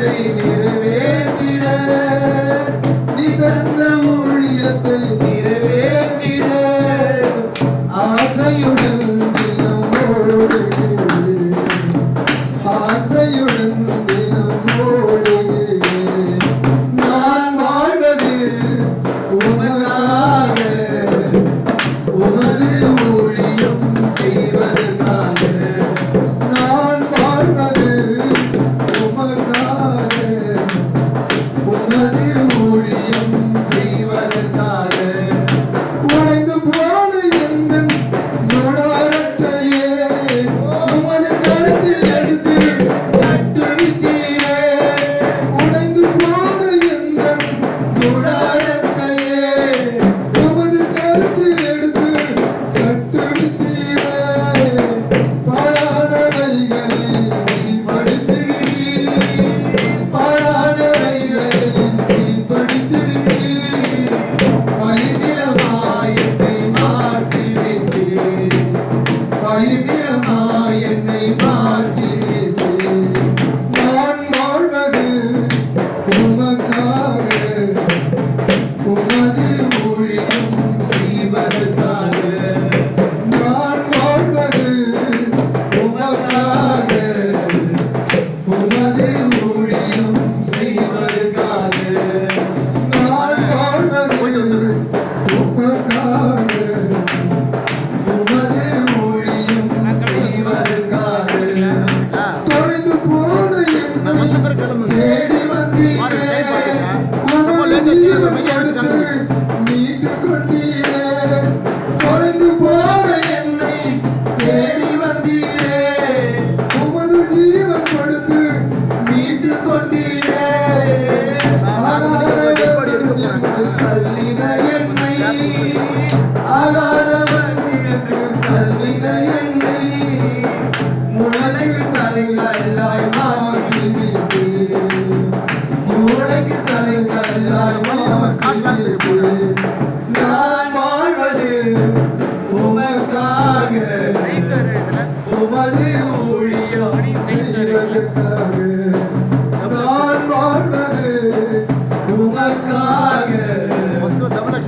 திட்டத்தை நிறைவேற்றிட நீ தந்த ஊழியத்தை நிறைவேற்றிட ஆசையுடன்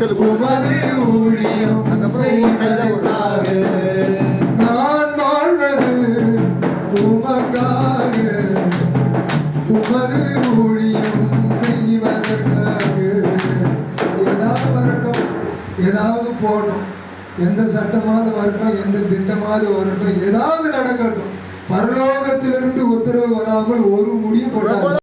செல்லும் உமது நான் வாழ்வது உமக்காக. உமது ஊழியம் செய்வதற்காக. ஏதாவது வரட்டும் ஏதாவது போடும் எந்த சட்டமாவது வரட்டும் எந்த திட்டமாவது வரட்டும் ஏதாவது நடக்கட்டும். பரலோகத்திலிருந்து உத்தரவு வராமல் ஒரு முடியும் போடாது